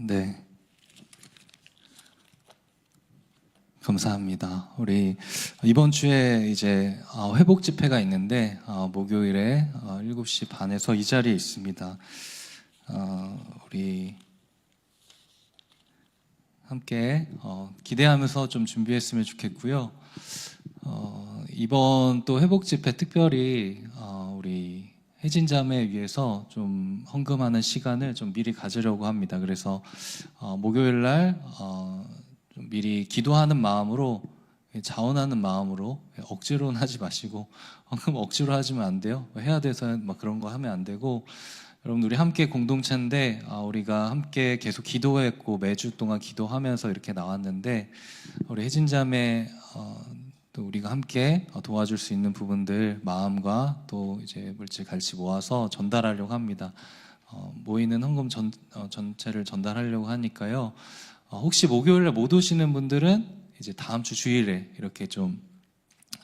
네. 감사합니다. 우리 이번 주에 이제 어, 회복 집회가 있는데 어, 목요일에 어, 7시 반에서 이 자리에 있습니다. 어, 우리 함께 어, 기대하면서 좀 준비했으면 좋겠고요. 어, 이번 또 회복 집회 특별히 어, 우리 혜진 자매 위해서 좀 헌금하는 시간을 좀 미리 가지려고 합니다. 그래서 어, 목요일 날 어, 좀 미리 기도하는 마음으로 자원하는 마음으로 억지로는 하지 마시고 헌금 억지로 하시면 안 돼요. 해야 돼서 막 그런 거 하면 안 되고 여러분 우리 함께 공동체인데 아, 우리가 함께 계속 기도했고 매주 동안 기도하면서 이렇게 나왔는데 우리 혜진 자매 어, 또 우리가 함께 어, 도와줄 수 있는 부분들 마음과 또 이제 물질 같이 모아서 전달하려고 합니다. 어, 모이는 헌금 전, 어, 전체를 전달하려고 하니까요. 어, 혹시 목요일에 못 오시는 분들은 이제 다음 주 주일에 이렇게 좀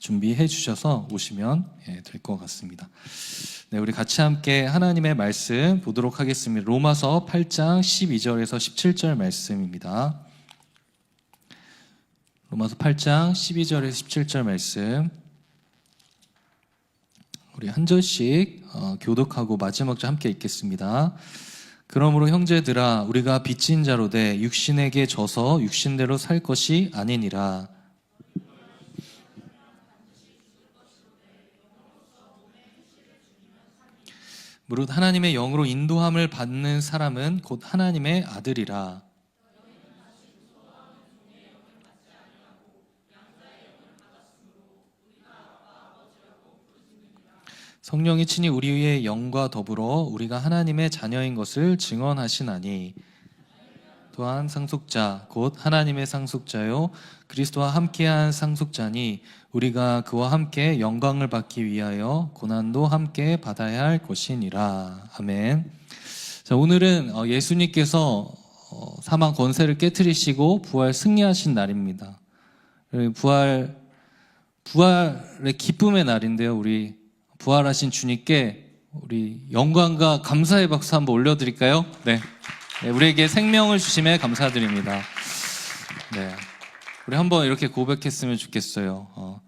준비해 주셔서 오시면 예, 될것 같습니다. 네, 우리 같이 함께 하나님의 말씀 보도록 하겠습니다. 로마서 8장 12절에서 17절 말씀입니다. 로마서 8장 12절에서 17절 말씀. 우리 한 절씩 어, 교독하고 마지막 절 함께 읽겠습니다. 그러므로 형제들아 우리가 빚진 자로 돼 육신에게 져서 육신대로 살 것이 아니니라. 무릇 하나님의 영으로 인도함을 받는 사람은 곧 하나님의 아들이라. 성령이 친히 우리의 영과 더불어 우리가 하나님의 자녀인 것을 증언하시나니 또한 상속자 곧 하나님의 상속자요 그리스도와 함께한 상속자니 우리가 그와 함께 영광을 받기 위하여 고난도 함께 받아야 할 것이니라 아멘. 자 오늘은 어, 예수님께서 어, 사망 권세를 깨뜨리시고 부활 승리하신 날입니다. 부활 부활의 기쁨의 날인데요. 우리 부활하신 주님께 우리 영광과 감사의 박수 한번 올려드릴까요? 네. 네, 우리에게 생명을 주심에 감사드립니다. 네. 우리 한번 이렇게 고백했으면 좋겠어요. 어,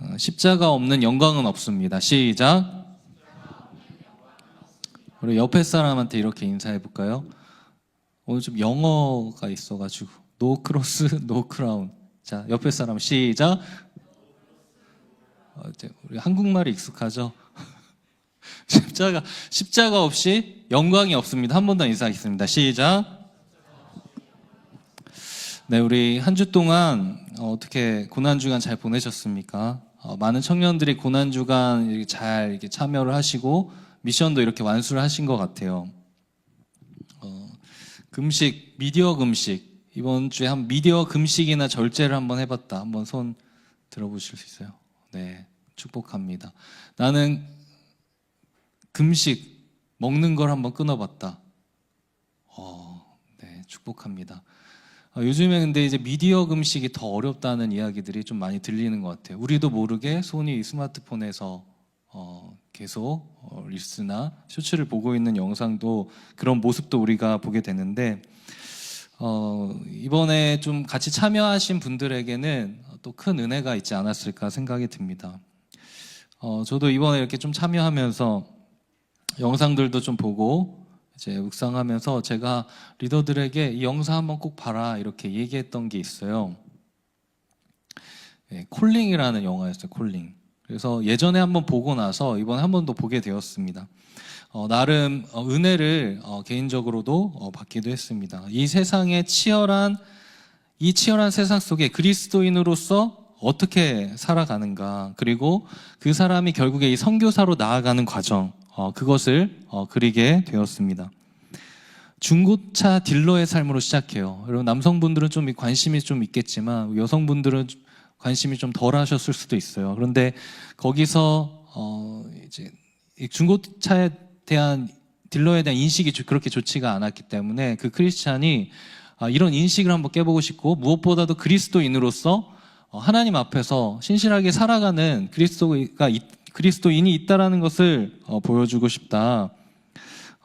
어, 십자가 없는 영광은 없습니다. 시작. 우리 옆에 사람한테 이렇게 인사해 볼까요? 오늘 좀 영어가 있어가지고 노 크로스 노 크라운. 자 옆에 사람 시작. 어, 우리 한국말이 익숙하죠. 십자가 십자가 없이 영광이 없습니다. 한 번 더 인사하겠습니다. 시작. 네, 우리 한 주 동안 어, 어떻게 고난 주간 잘 보내셨습니까? 어, 많은 청년들이 고난 주간 이렇게 잘 이렇게 참여를 하시고 미션도 이렇게 완수를 하신 것 같아요. 어, 금식 미디어 금식 이번 주에 한 미디어 금식이나 절제를 한번 해봤다. 한번 손 들어보실 수 있어요? 네, 축복합니다. 나는 금식 먹는 걸 한번 끊어봤다. 어, 네, 축복합니다. 어, 요즘에 근데 이제 미디어 금식이 더 어렵다는 이야기들이 좀 많이 들리는 것 같아요. 우리도 모르게 손이 스마트폰에서 어, 계속 어, 릴스나 쇼츠를 보고 있는 영상도 그런 모습도 우리가 보게 되는데 어, 이번에 좀 같이 참여하신 분들에게는 또 큰 은혜가 있지 않았을까 생각이 듭니다. 어, 저도 이번에 이렇게 좀 참여하면서 영상들도 좀 보고 이제 묵상하면서 제가 리더들에게 이 영상 한번 꼭 봐라 이렇게 얘기했던 게 있어요. 네, 콜링이라는 영화였어요. 콜링. 그래서 예전에 한번 보고 나서 이번에 한 번 더 보게 되었습니다. 어, 나름 어, 은혜를 어, 개인적으로도 어, 받기도 했습니다. 이 세상의 치열한 이 치열한 세상 속에 그리스도인으로서 어떻게 살아가는가 그리고 그 사람이 결국에 이 선교사로 나아가는 과정 어, 그것을 어, 그리게 되었습니다. 중고차 딜러의 삶으로 시작해요. 여러분 남성분들은 좀 관심이 좀 있겠지만 여성분들은 관심이 좀 덜하셨을 수도 있어요. 그런데 거기서 어, 이제 이 중고차에 대한 딜러에 대한 인식이 조- 그렇게 좋지가 않았기 때문에 그 크리스찬이 아, 이런 인식을 한번 깨보고 싶고 무엇보다도 그리스도인으로서 어, 하나님 앞에서 신실하게 살아가는 그리스도가 있- 그리스도인이 있다라는 것을 어, 보여주고 싶다.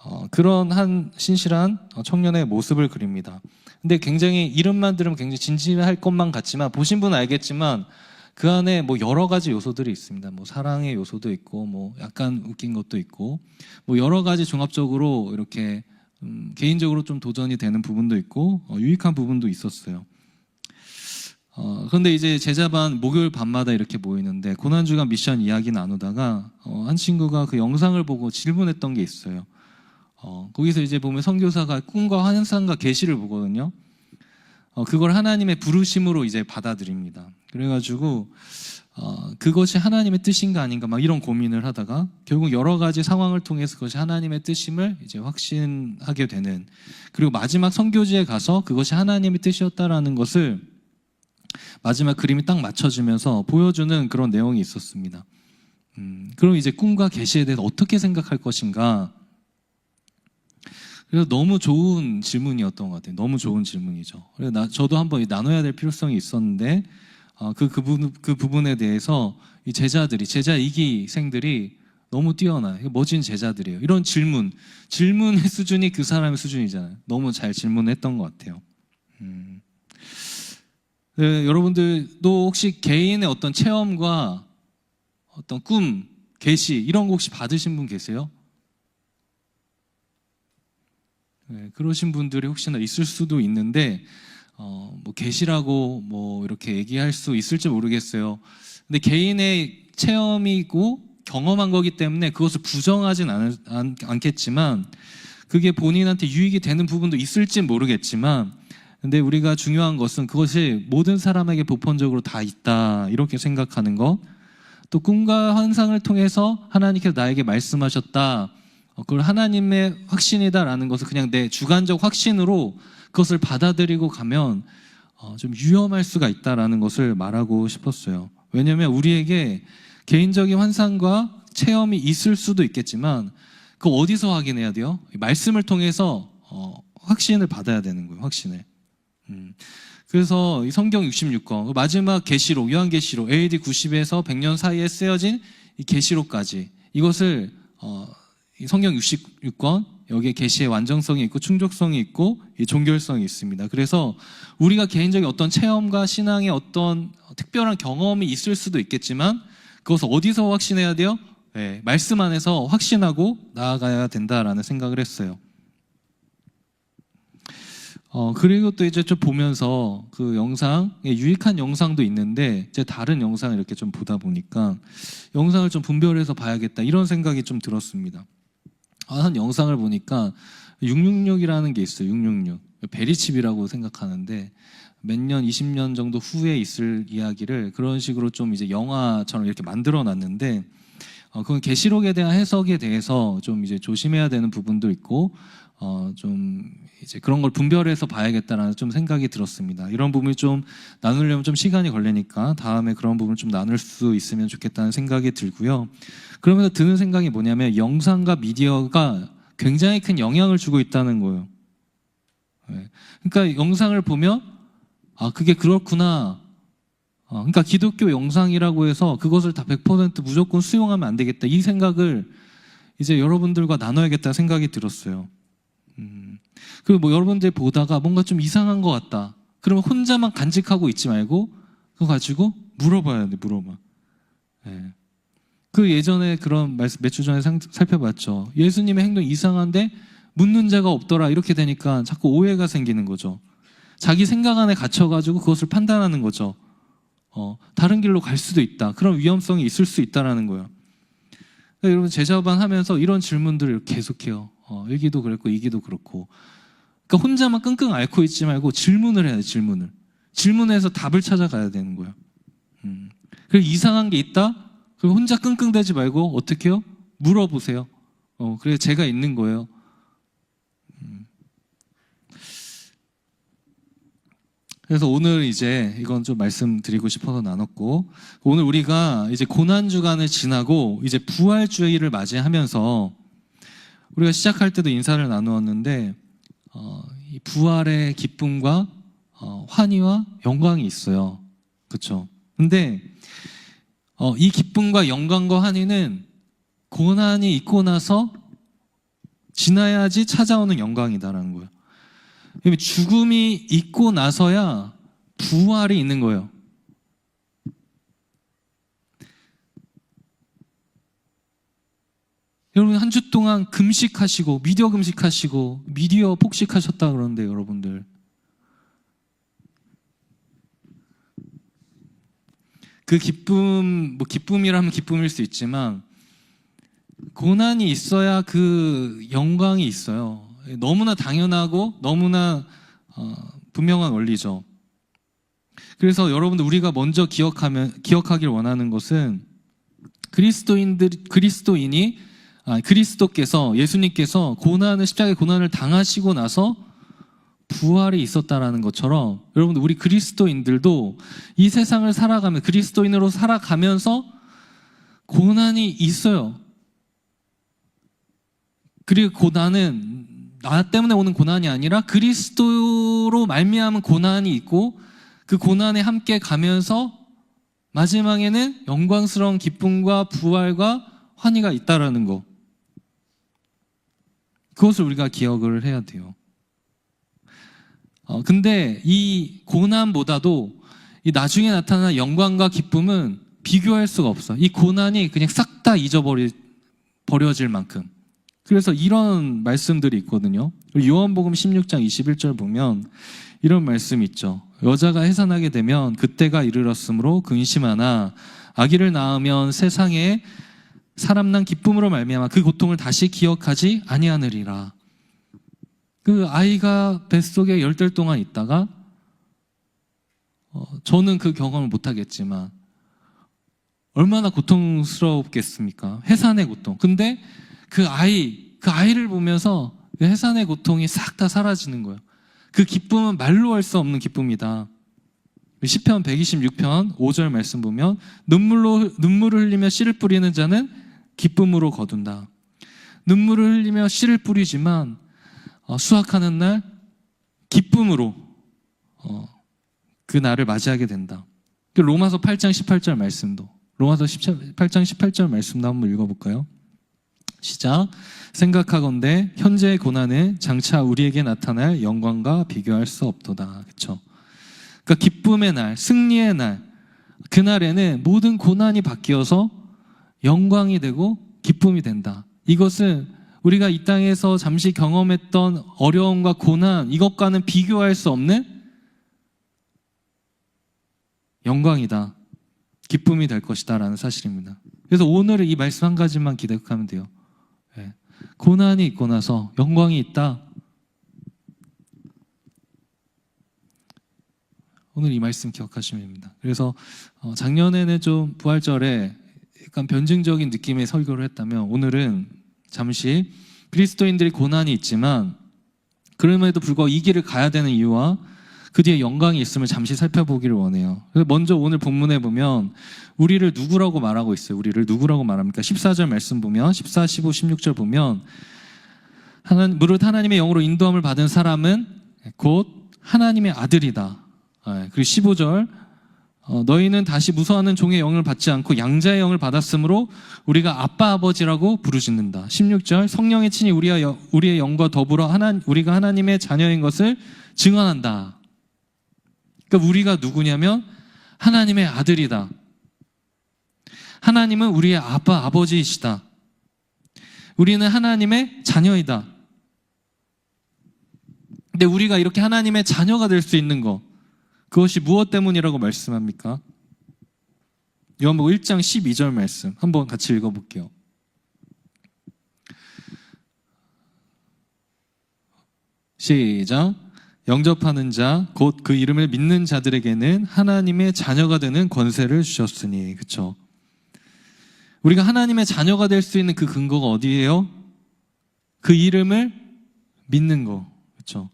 어, 그런 한 신실한 어, 청년의 모습을 그립니다. 근데 굉장히 이름만 들으면 굉장히 진지할 것만 같지만 보신 분은 알겠지만 그 안에 뭐 여러 가지 요소들이 있습니다. 뭐 사랑의 요소도 있고 뭐 약간 웃긴 것도 있고 뭐 여러 가지 종합적으로 이렇게 음, 개인적으로 좀 도전이 되는 부분도 있고 어, 유익한 부분도 있었어요. 어, 그런데 이제 제자반 목요일 밤마다 이렇게 모이는데 고난주간 미션 이야기 나누다가 어, 한 친구가 그 영상을 보고 질문했던 게 있어요. 어, 거기서 이제 보면 선교사가 꿈과 환상과 계시를 보거든요. 어, 그걸 하나님의 부르심으로 이제 받아들입니다. 그래가지고 어, 그것이 하나님의 뜻인가 아닌가 막 이런 고민을 하다가 결국 여러 가지 상황을 통해서 그것이 하나님의 뜻임을 이제 확신하게 되는 그리고 마지막 선교지에 가서 그것이 하나님의 뜻이었다라는 것을 마지막 그림이 딱 맞춰지면서 보여주는 그런 내용이 있었습니다. 음, 그럼 이제 꿈과 계시에 대해서 어떻게 생각할 것인가? 그래서 너무 좋은 질문이었던 것 같아요. 너무 좋은 질문이죠. 그래서 나, 저도 한번 이 나눠야 될 필요성이 있었는데 어, 그, 그, 부분, 그 부분에 대해서 이 제자들이 제자 이기생들이 너무 뛰어나요. 멋진 제자들이에요. 이런 질문, 질문의 수준이 그 사람의 수준이잖아요. 너무 잘 질문했던 것 같아요. 음. 네, 여러분들도 혹시 개인의 어떤 체험과 어떤 꿈, 계시 이런 거 혹시 받으신 분 계세요? 네, 그러신 분들이 혹시나 있을 수도 있는데 어, 뭐 계시라고 뭐 이렇게 얘기할 수 있을지 모르겠어요. 근데 개인의 체험이고 경험한 거기 때문에 그것을 부정하진 않, 않, 않겠지만 그게 본인한테 유익이 되는 부분도 있을지 모르겠지만 근데 우리가 중요한 것은 그것이 모든 사람에게 보편적으로 다 있다 이렇게 생각하는 것. 또 꿈과 환상을 통해서 하나님께서 나에게 말씀하셨다. 어, 그걸 하나님의 확신이다라는 것을 그냥 내 주관적 확신으로 그것을 받아들이고 가면 어, 좀 위험할 수가 있다라는 것을 말하고 싶었어요. 왜냐하면 우리에게 개인적인 환상과 체험이 있을 수도 있겠지만 그 어디서 확인해야 돼요? 말씀을 통해서 어, 확신을 받아야 되는 거예요. 확신을. 음. 그래서 이 성경 66권 마지막 계시록 요한 계시록 AD 90에서 100년 사이에 쓰여진 이 계시록까지 이것을 어, 이 성경 66권 여기에 계시의 완전성이 있고 충족성이 있고 이 종결성이 있습니다. 그래서 우리가 개인적인 어떤 체험과 신앙의 어떤 특별한 경험이 있을 수도 있겠지만 그것을 어디서 확신해야 돼요? 네, 말씀 안에서 확신하고 나아가야 된다라는 생각을 했어요. 어, 그리고 또 이제 좀 보면서 그 영상, 예, 유익한 영상도 있는데, 이제 다른 영상을 이렇게 좀 보다 보니까 영상을 좀 분별해서 봐야겠다, 이런 생각이 좀 들었습니다. 아, 한 영상을 보니까 666이라는 게 있어요, 666. 베리칩이라고 생각하는데, 몇 년, 20년 정도 후에 있을 이야기를 그런 식으로 좀 이제 영화처럼 이렇게 만들어 놨는데, 어, 그건 계시록에 대한 해석에 대해서 좀 이제 조심해야 되는 부분도 있고, 어, 좀 이제 그런 걸 분별해서 봐야겠다라는 좀 생각이 들었습니다. 이런 부분이 좀 나누려면 좀 시간이 걸리니까 다음에 그런 부분 좀 나눌 수 있으면 좋겠다는 생각이 들고요. 그러면서 드는 생각이 뭐냐면 영상과 미디어가 굉장히 큰 영향을 주고 있다는 거예요. 네. 그러니까 영상을 보면 아 그게 그렇구나. 어, 그러니까 기독교 영상이라고 해서 그것을 다 100% 무조건 수용하면 안 되겠다. 이 생각을 이제 여러분들과 나눠야겠다 생각이 들었어요. 음. 그리고 뭐 여러분들 보다가 뭔가 좀 이상한 것 같다. 그러면 혼자만 간직하고 있지 말고 그거 가지고 물어봐야 돼, 물어봐. 예. 그 예전에 그런 말씀 몇 주 전에 상- 살펴봤죠. 예수님의 행동 이 이상한데 묻는 자가 없더라 이렇게 되니까 자꾸 오해가 생기는 거죠. 자기 생각 안에 갇혀가지고 그것을 판단하는 거죠. 어, 다른 길로 갈 수도 있다. 그런 위험성이 있을 수 있다라는 거예요. 그러니까 여러분 제자반 하면서 이런 질문들을 계속해요. 어, 여기도 그랬고 이기도 그렇고. 그러니까 혼자만 끙끙 앓고 있지 말고 질문을 해야 돼. 질문을. 질문해서 답을 찾아가야 되는 거예요. 음. 그리고 이상한 게 있다. 그럼 혼자 끙끙대지 말고 어떻게 해요? 물어보세요. 어, 그래 제가 있는 거예요. 음. 그래서 오늘 이제 이건 좀 말씀드리고 싶어서 나눴고 오늘 우리가 이제 고난 주간을 지나고 이제 부활 주일을 맞이하면서 우리가 시작할 때도 인사를 나누었는데 어, 이 부활의 기쁨과 어, 환희와 영광이 있어요. 그렇죠? 근데 어, 이 기쁨과 영광과 환희는 고난이 있고 나서 지나야지 찾아오는 영광이다라는 거예요. 죽음이 있고 나서야 부활이 있는 거예요. 여러분 한 주 동안 금식하시고 미디어 금식하시고 미디어 폭식하셨다 그러는데 여러분들 그 기쁨 뭐 기쁨이라면 기쁨일 수 있지만 고난이 있어야 그 영광이 있어요. 너무나 당연하고 너무나 어, 분명한 원리죠. 그래서 여러분들 우리가 먼저 기억하면 기억하길 원하는 것은 그리스도인들 그리스도인이 아, 그리스도께서 예수님께서 고난을 십자가의 고난을 당하시고 나서 부활이 있었다라는 것처럼 여러분들 우리 그리스도인들도 이 세상을 살아가면 그리스도인으로 살아가면서 고난이 있어요. 그리고 고난은 나 때문에 오는 고난이 아니라 그리스도로 말미암은 고난이 있고 그 고난에 함께 가면서 마지막에는 영광스러운 기쁨과 부활과 환희가 있다라는 거. 그것을 우리가 기억을 해야 돼요. 어, 근데 이 고난보다도 이 나중에 나타나는 영광과 기쁨은 비교할 수가 없어. 이 고난이 그냥 싹 다 잊어버리 버려질 만큼. 그래서 이런 말씀들이 있거든요. 요한복음 16장 21절 보면 이런 말씀이 있죠. 여자가 해산하게 되면 그때가 이르렀으므로 근심하나 아기를 낳으면 세상에 사람 난 기쁨으로 말미암아 그 고통을 다시 기억하지 아니하느리라. 그 아이가 뱃속에 열 달 동안 있다가 어, 저는 그 경험을 못 하겠지만 얼마나 고통스럽겠습니까? 해산의 고통. 근데 그 아이, 그 아이를 보면서 그 해산의 고통이 싹 다 사라지는 거예요. 그 기쁨은 말로 할 수 없는 기쁨이다. 시편 126편 5절 말씀 보면 눈물로 눈물을 흘리며 씨를 뿌리는 자는 기쁨으로 거둔다. 눈물을 흘리며 씨를 뿌리지만 어, 수확하는 날 기쁨으로 어, 그 날을 맞이하게 된다. 그 로마서 8장 18절 말씀도 로마서 8장 18절 말씀도 한번 읽어볼까요? 시작. 생각하건대 현재의 고난은 장차 우리에게 나타날 영광과 비교할 수 없도다. 그렇죠? 그러니까 기쁨의 날, 승리의 날, 그 날에는 모든 고난이 바뀌어서 영광이 되고 기쁨이 된다. 이것은 우리가 이 땅에서 잠시 경험했던 어려움과 고난, 이것과는 비교할 수 없는 영광이다. 기쁨이 될 것이다 라는 사실입니다. 그래서 오늘은 이 말씀 한 가지만 기억하면 돼요. 예. 고난이 있고 나서 영광이 있다. 오늘 이 말씀 기억하시면 됩니다. 그래서 어, 작년에는 좀 부활절에 약간 변증적인 느낌의 설교를 했다면 오늘은 잠시 그리스도인들이 고난이 있지만 그럼에도 불구하고 이 길을 가야 되는 이유와 그 뒤에 영광이 있음을 잠시 살펴보기를 원해요. 먼저 오늘 본문에 보면 우리를 누구라고 말하고 있어요. 우리를 누구라고 말합니까? 14절 말씀 보면 14, 15, 16절 보면 하나님, 무릇 하나님의 영으로 인도함을 받은 사람은 곧 하나님의 아들이다. 예, 그리고 15절 어, 너희는 다시 무서워하는 종의 영을 받지 않고 양자의 영을 받았으므로 우리가 아빠 아버지라고 부르짖는다. 16절 성령의 친히 우리와 여- 우리의 영과 더불어 하나, 우리가 하나님의 자녀인 것을 증언한다. 그러니까 우리가 누구냐면 하나님의 아들이다. 하나님은 우리의 아빠 아버지이시다. 우리는 하나님의 자녀이다. 근데 우리가 이렇게 하나님의 자녀가 될 수 있는 것 그것이 무엇 때문이라고 말씀합니까? 요한복음 1장 12절 말씀 한번 같이 읽어볼게요. 시작. 영접하는 자, 곧 그 이름을 믿는 자들에게는 하나님의 자녀가 되는 권세를 주셨으니, 그쵸? 우리가 하나님의 자녀가 될 수 있는 그 근거가 어디예요? 그 이름을 믿는 거, 그쵸?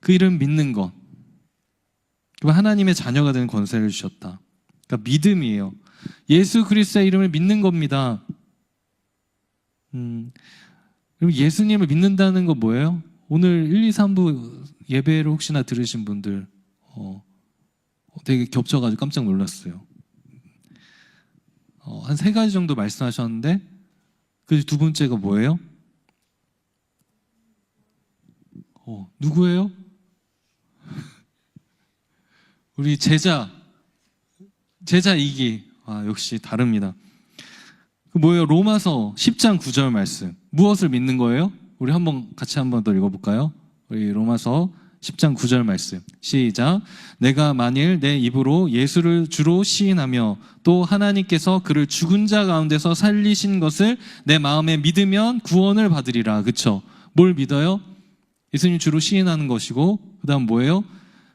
그 이름 믿는 것. 그리고 하나님의 자녀가 되는 권세를 주셨다. 그러니까 믿음이에요. 예수 그리스도의 이름을 믿는 겁니다. 음, 그럼 예수님을 믿는다는 건 뭐예요? 오늘 1, 2, 3부 예배를 혹시나 들으신 분들 어, 되게 겹쳐가지고 깜짝 놀랐어요. 어, 한 세 가지 정도 말씀하셨는데 그 두 번째가 뭐예요? 어, 누구예요? 우리 제자, 제자 이기. 아, 역시 다릅니다. 그 뭐예요? 로마서 10장 9절 말씀. 무엇을 믿는 거예요? 우리 한번 같이 한번 더 읽어볼까요? 우리 로마서 10장 9절 말씀. 시작. 내가 만일 내 입으로 예수를 주로 시인하며 또 하나님께서 그를 죽은 자 가운데서 살리신 것을 내 마음에 믿으면 구원을 받으리라. 그쵸? 뭘 믿어요? 예수님 주로 시인하는 것이고, 그 다음 뭐예요?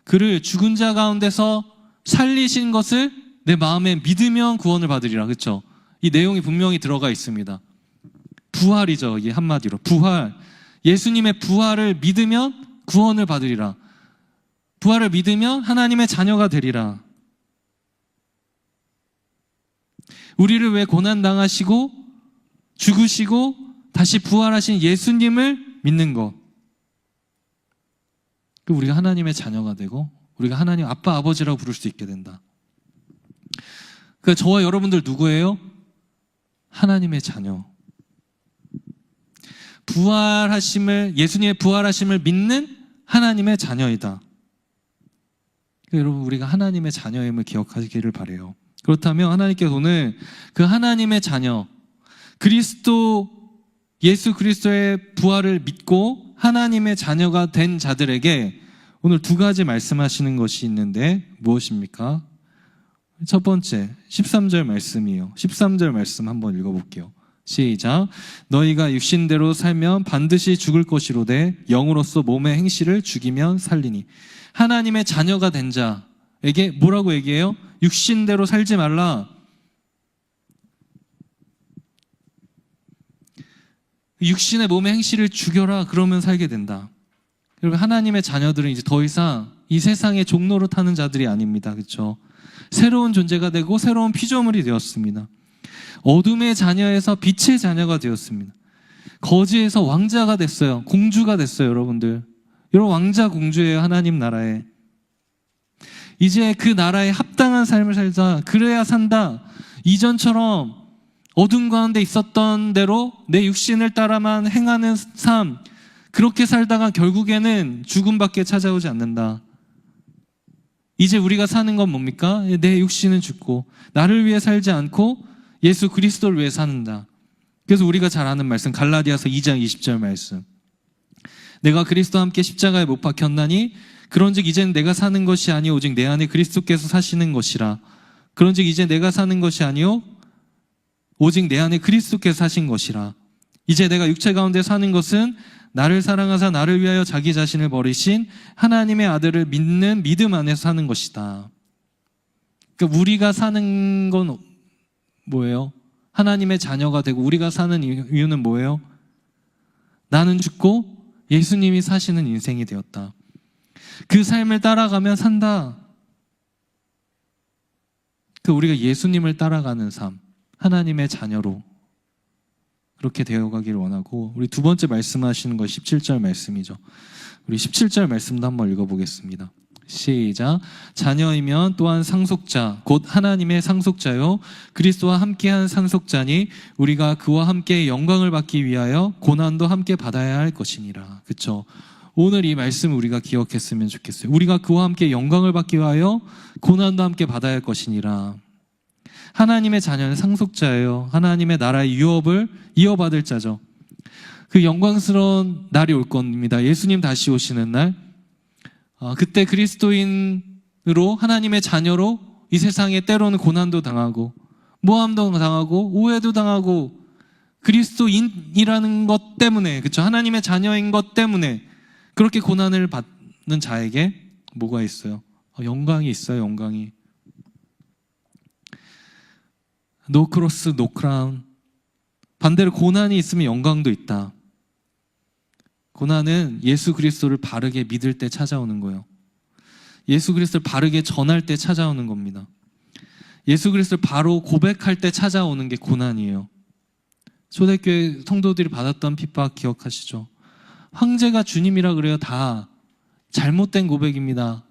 그를 죽은 자 가운데서 살리신 것을 내 마음에 믿으면 구원을 받으리라. 그쵸? 이 내용이 분명히 들어가 있습니다. 부활이죠. 이게 한마디로. 부활. 예수님의 부활을 믿으면 구원을 받으리라. 부활을 믿으면 하나님의 자녀가 되리라. 우리를 왜 고난 당하시고 죽으시고 다시 부활하신 예수님을 믿는 것. 그 우리가 하나님의 자녀가 되고 우리가 하나님 아빠 아버지라고 부를 수 있게 된다. 그 저와 여러분들 누구예요? 하나님의 자녀. 부활하심을 예수님의 부활하심을 믿는 하나님의 자녀이다. 그러니까 여러분 우리가 하나님의 자녀임을 기억하기를 바래요. 그렇다면 하나님께서 오늘 그 하나님의 자녀 그리스도 예수 그리스도의 부활을 믿고 하나님의 자녀가 된 자들에게 오늘 두 가지 말씀하시는 것이 있는데 무엇입니까? 첫 번째 13절 말씀이에요. 13절 말씀 한번 읽어볼게요. 시작. 너희가 육신대로 살면 반드시 죽을 것이로되 영으로서 몸의 행실을 죽이면 살리니. 하나님의 자녀가 된 자에게 뭐라고 얘기해요? 육신대로 살지 말라. 육신의 몸의 행실을 죽여라. 그러면 살게 된다. 여러분 하나님의 자녀들은 이제 더 이상 이 세상의 종로로 타는 자들이 아닙니다. 그렇죠? 새로운 존재가 되고 새로운 피조물이 되었습니다. 어둠의 자녀에서 빛의 자녀가 되었습니다. 거지에서 왕자가 됐어요. 공주가 됐어요, 여러분들. 여러분 왕자 공주예요, 하나님 나라에. 이제 그 나라에 합당한 삶을 살자. 그래야 산다. 이전처럼 어둠 가운데 있었던 대로 내 육신을 따라만 행하는 삶. 그렇게 살다가 결국에는 죽음밖에 찾아오지 않는다. 이제 우리가 사는 건 뭡니까? 내 육신은 죽고 나를 위해 살지 않고 예수 그리스도를 위해 사는다. 그래서 우리가 잘 아는 말씀 갈라디아서 2장 20절 말씀. 내가 그리스도와 함께 십자가에 못 박혔나니 그런즉 이제는 내가 사는 것이 아니요 오직 내 안에 그리스도께서 사시는 것이라. 그런즉 이제 내가 사는 것이 아니요 오직 내 안에 그리스도께서 사신 것이라. 이제 내가 육체 가운데 사는 것은 나를 사랑하사 나를 위하여 자기 자신을 버리신 하나님의 아들을 믿는 믿음 안에서 사는 것이다. 그러니까 우리가 사는 건 뭐예요? 하나님의 자녀가 되고 우리가 사는 이유는 뭐예요? 나는 죽고 예수님이 사시는 인생이 되었다. 그 삶을 따라가면 산다. 그 우리가 예수님을 따라가는 삶, 하나님의 자녀로 그렇게 되어가기를 원하고 우리 두 번째 말씀하시는 것 17절 말씀이죠. 우리 17절 말씀도 한번 읽어보겠습니다. 시작. 자녀이면 또한 상속자, 곧 하나님의 상속자요. 그리스도와 함께한 상속자니 우리가 그와 함께 영광을 받기 위하여 고난도 함께 받아야 할 것이니라. 그쵸? 오늘 이 말씀 우리가 기억했으면 좋겠어요. 우리가 그와 함께 영광을 받기 위하여 고난도 함께 받아야 할 것이니라. 하나님의 자녀는 상속자예요. 하나님의 나라의 유업을 이어받을 자죠. 그 영광스러운 날이 올 겁니다. 예수님 다시 오시는 날. 아, 그때 그리스도인으로 하나님의 자녀로 이 세상에 때로는 고난도 당하고 모함도 당하고 오해도 당하고 그리스도인이라는 것 때문에 그렇죠 하나님의 자녀인 것 때문에 그렇게 고난을 받는 자에게 뭐가 있어요? 어, 영광이 있어요. 영광이 노 크로스 노 크라운 반대로 고난이 있으면 영광도 있다. 고난은 예수 그리스도를 바르게 믿을 때 찾아오는 거예요. 예수 그리스도를 바르게 전할 때 찾아오는 겁니다. 예수 그리스도를 바로 고백할 때 찾아오는 게 고난이에요. 초대교회 성도들이 받았던 핍박 기억하시죠? 황제가 주님이라 그래요. 다 잘못된 고백입니다.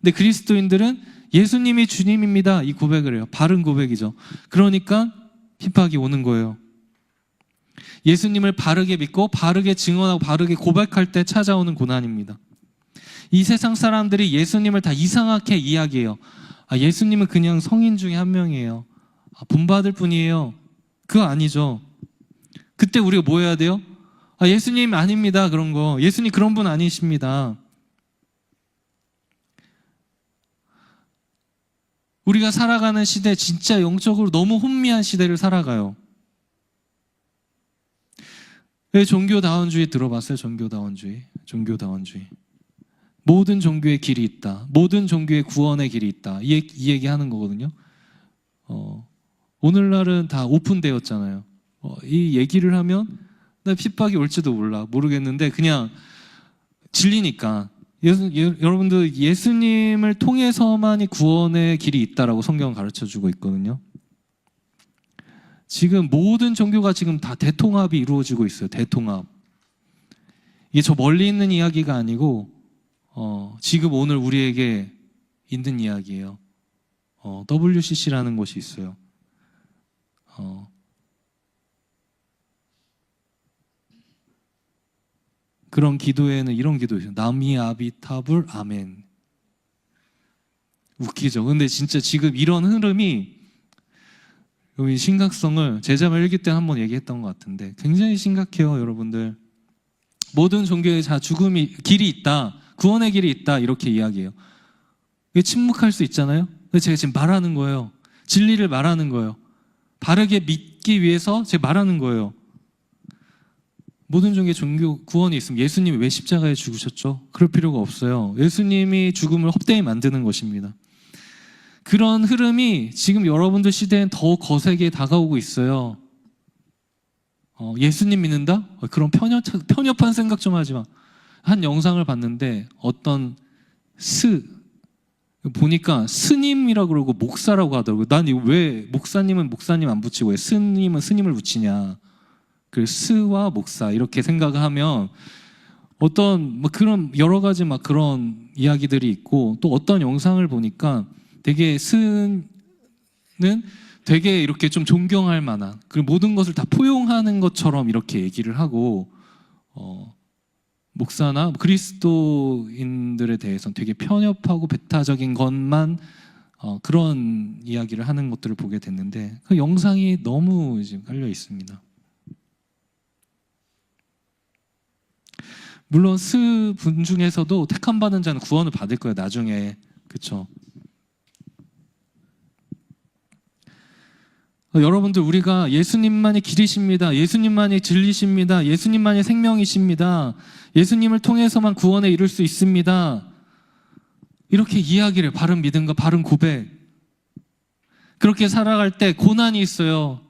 근데 그리스도인들은 예수님이 주님입니다. 이 고백을 해요. 바른 고백이죠. 그러니까 핍박이 오는 거예요. 예수님을 바르게 믿고 바르게 증언하고 바르게 고백할 때 찾아오는 고난입니다. 이 세상 사람들이 예수님을 다 이상하게 이야기해요. 아, 예수님은 그냥 성인 중에 한 명이에요. 아, 본받을 뿐이에요. 그거 아니죠. 그때 우리가 뭐 해야 돼요? 아, 예수님 아닙니다. 그런 거. 예수님 그런 분 아니십니다. 우리가 살아가는 시대 진짜 영적으로 너무 혼미한 시대를 살아가요. 왜 종교다원주의 들어봤어요? 종교다원주의. 종교다원주의. 모든 종교의 길이 있다. 모든 종교의 구원의 길이 있다. 이, 이 얘기 하는 거거든요. 어, 오늘날은 다 오픈되었잖아요. 어, 이 얘기를 하면 나 핍박이 올지도 몰라. 모르겠는데 그냥 진리니까. 예수, 예, 여러분들 예수님을 통해서만이 구원의 길이 있다라고 성경은 가르쳐 주고 있거든요. 지금 모든 종교가 지금 다 대통합이 이루어지고 있어요. 대통합. 이게 저 멀리 있는 이야기가 아니고 어, 지금 오늘 우리에게 있는 이야기예요. 어, WCC라는 곳이 있어요. 어, 그런 기도에는 이런 기도 있어요. 나미 아비타불 아멘. 웃기죠. 근데 진짜 지금 이런 흐름이 여기 심각성을 제자말 일기 때 한번 얘기했던 것 같은데 굉장히 심각해요, 여러분들. 모든 종교에 자 죽음이 길이 있다, 구원의 길이 있다 이렇게 이야기해요. 이게 침묵할 수 있잖아요. 근데 제가 지금 말하는 거예요. 진리를 말하는 거예요. 바르게 믿기 위해서 제가 말하는 거예요. 모든 종교에 종교 구원이 있으면 예수님이 왜 십자가에 죽으셨죠? 그럴 필요가 없어요. 예수님이 죽음을 헛되이 만드는 것입니다. 그런 흐름이 지금 여러분들 시대엔 더 거세게 다가오고 있어요. 어, 예수님 믿는다? 어, 그런 편협, 편협한 생각 좀 하지 마. 한 영상을 봤는데 어떤 스, 보니까 스님이라고 그러고 목사라고 하더라고요. 난 왜 목사님은 목사님 안 붙이고 왜 스님은 스님을 붙이냐. 그 스와 목사 이렇게 생각을 하면 어떤 뭐 그런 여러 가지 막 그런 이야기들이 있고 또 어떤 영상을 보니까 되게 스는 되게 이렇게 좀 존경할 만한 그 모든 것을 다 포용하는 것처럼 이렇게 얘기를 하고 어 목사나 그리스도인들에 대해서는 되게 편협하고 배타적인 것만 어, 그런 이야기를 하는 것들을 보게 됐는데 그 영상이 너무 지금 깔려 있습니다. 물론 스분 중에서도 택함 받은 자는 구원을 받을 거예요. 나중에 그렇죠. 여러분들 우리가 예수님만이 길이십니다. 예수님만이 진리십니다. 예수님만이 생명이십니다. 예수님을 통해서만 구원에 이룰 수 있습니다. 이렇게 이야기를 바른 믿음과 바른 고백 그렇게 살아갈 때 고난이 있어요.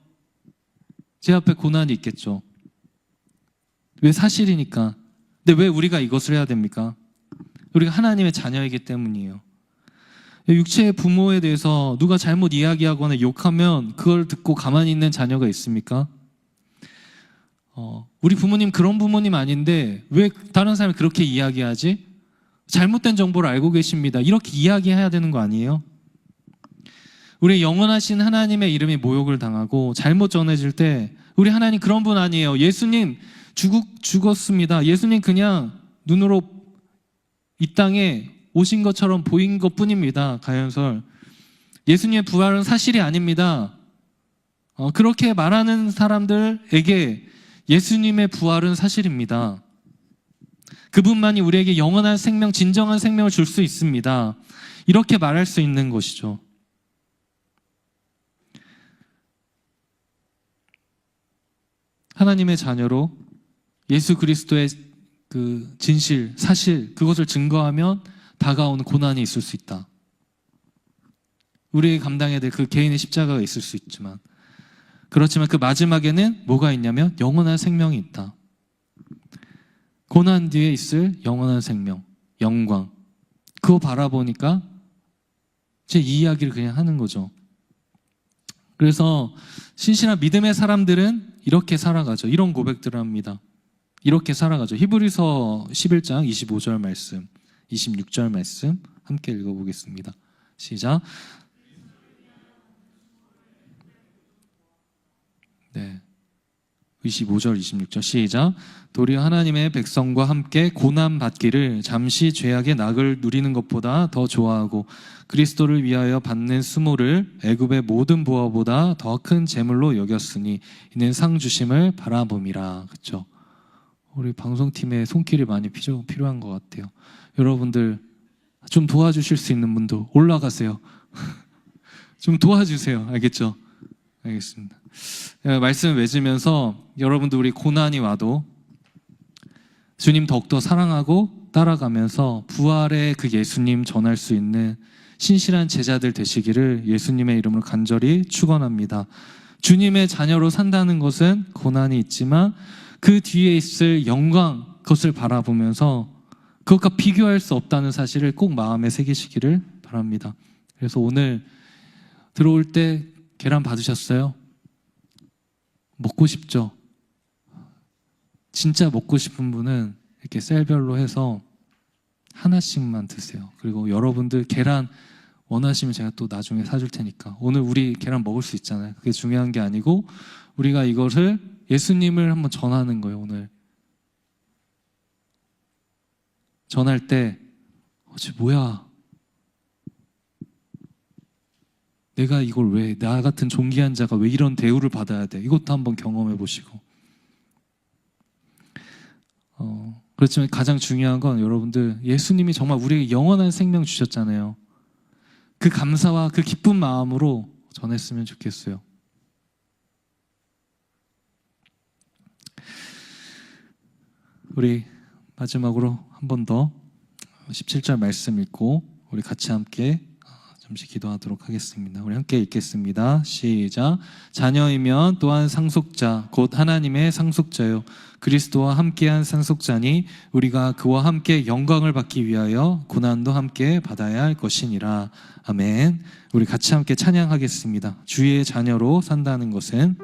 제 앞에 고난이 있겠죠. 왜 사실이니까. 근데 왜 우리가 이것을 해야 됩니까? 우리가 하나님의 자녀이기 때문이에요. 육체의 부모에 대해서 누가 잘못 이야기하거나 욕하면 그걸 듣고 가만히 있는 자녀가 있습니까? 어, 우리 부모님 그런 부모님 아닌데 왜 다른 사람이 그렇게 이야기하지? 잘못된 정보를 알고 계십니다. 이렇게 이야기해야 되는 거 아니에요? 우리 영원하신 하나님의 이름이 모욕을 당하고 잘못 전해질 때 우리 하나님 그런 분 아니에요. 예수님 죽, 죽었습니다. 예수님 그냥 눈으로 이 땅에 오신 것처럼 보인 것 뿐입니다. 가연설. 예수님의 부활은 사실이 아닙니다. 어, 그렇게 말하는 사람들에게 예수님의 부활은 사실입니다. 그분만이 우리에게 영원한 생명, 진정한 생명을 줄 수 있습니다. 이렇게 말할 수 있는 것이죠. 하나님의 자녀로 예수 그리스도의 그 진실, 사실, 그것을 증거하면 다가오는 고난이 있을 수 있다. 우리에게 감당해야 될 그 개인의 십자가가 있을 수 있지만, 그렇지만 그 마지막에는 뭐가 있냐면 영원한 생명이 있다. 고난 뒤에 있을 영원한 생명, 영광. 그거 바라보니까 제이 이야기를 그냥 하는 거죠. 그래서 신실한 믿음의 사람들은 이렇게 살아가죠. 이런 고백들을 합니다. 이렇게 살아가죠. 히브리서 11장 25절 말씀, 26절 말씀 함께 읽어보겠습니다. 시작. 네. 25절, 26절 시작. 도리어 하나님의 백성과 함께 고난 받기를 잠시 죄악의 낙을 누리는 것보다 더 좋아하고 그리스도를 위하여 받는 수모를 애굽의 모든 부하보다 더 큰 재물로 여겼으니 이는 상 주심을 바라봄이라. 그렇죠? 우리 방송팀의 손길이 많이 필요, 필요한 것 같아요. 여러분들 좀 도와주실 수 있는 분도 올라가세요. 좀 도와주세요. 알겠죠? 알겠습니다. 예, 말씀 맺으면서 여러분들 우리 고난이 와도 주님 더욱더 사랑하고 따라가면서 부활의 그 예수님 전할 수 있는 신실한 제자들 되시기를 예수님의 이름으로 간절히 축원합니다. 주님의 자녀로 산다는 것은 고난이 있지만 그 뒤에 있을 영광 그것을 바라보면서 그것과 비교할 수 없다는 사실을 꼭 마음에 새기시기를 바랍니다. 그래서 오늘 들어올 때 계란 받으셨어요? 먹고 싶죠? 진짜 먹고 싶은 분은 이렇게 셀별로 해서 하나씩만 드세요. 그리고 여러분들 계란 원하시면 제가 또 나중에 사줄 테니까 오늘 우리 계란 먹을 수 있잖아요. 그게 중요한 게 아니고 우리가 이것을 예수님을 한번 전하는 거예요. 오늘 전할 때 어째 뭐야? 내가 이걸 왜 나 같은 존귀한 자가 왜 이런 대우를 받아야 돼? 이것도 한번 경험해 보시고. 어, 그렇지만 가장 중요한 건 여러분들 예수님이 정말 우리에게 영원한 생명 주셨잖아요. 그 감사와 그 기쁜 마음으로 전했으면 좋겠어요. 우리 마지막으로 한 번 더 17절 말씀 읽고 우리 같이 함께 어, 잠시 기도하도록 하겠습니다. 우리 함께 읽겠습니다. 시작. 자녀이면 또한 상속자 곧 하나님의 상속자요 그리스도와 함께한 상속자니 우리가 그와 함께 영광을 받기 위하여 고난도 함께 받아야 할 것이니라. 아멘. 우리 같이 함께 찬양하겠습니다. 주의 자녀로 산다는 것은